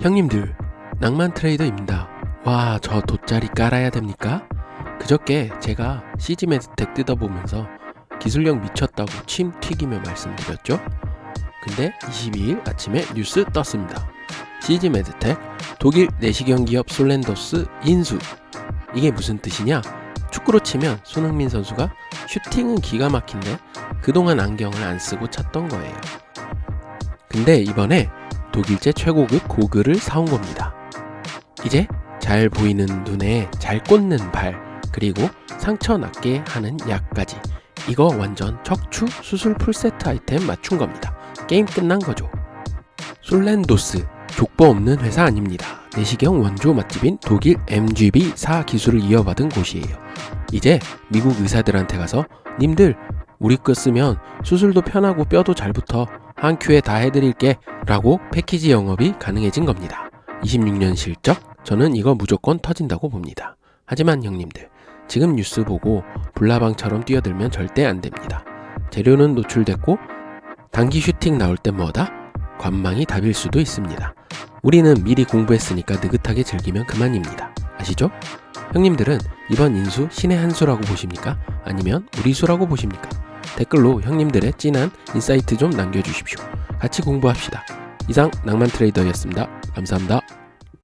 형님들, 낭만 트레이더입니다. 와, 저 돗자리 깔아야 됩니까? 그저께 제가 CG 메드텍 뜯어보면서 기술력 미쳤다고 침 튀기며 말씀드렸죠? 근데 22일 아침에 뉴스 떴습니다. CG 메드텍 독일 내시경 기업 솔렌더스 인수. 이게 무슨 뜻이냐? 축구로 치면 손흥민 선수가 슈팅은 기가 막힌데 그동안 안경을 안 쓰고 찼던 거예요. 근데 이번에 독일제 최고급 고글을 사온 겁니다. 이제 잘 보이는 눈에 잘 꽂는 발, 그리고 상처 낫게 하는 약까지. 이거 완전 척추 수술 풀세트 아이템 맞춘 겁니다. 게임 끝난 거죠. 솔렌도스, 족보 없는 회사 아닙니다. 내시경 원조 맛집인 독일 MGB4 기술을 이어받은 곳이에요. 이제 미국 의사들한테 가서 님들 우리 거 쓰면 수술도 편하고 뼈도 잘 붙어 한 큐에 다 해드릴게 라고 패키지 영업이 가능해진 겁니다. 26년 실적 저는 이거 무조건 터진다고 봅니다. 하지만 형님들 지금 뉴스 보고 불나방처럼 뛰어들면 절대 안 됩니다. 재료는 노출됐고 단기 슈팅 나올 때 뭐다? 관망이 답일 수도 있습니다. 우리는 미리 공부했으니까 느긋하게 즐기면 그만입니다. 아시죠? 형님들은 이번 인수 신의 한 수라고 보십니까? 아니면 우리 수라고 보십니까? 댓글로 형님들의 찐한 인사이트 좀 남겨주십시오. 같이 공부합시다. 이상 낭만 트레이더였습니다. 감사합니다.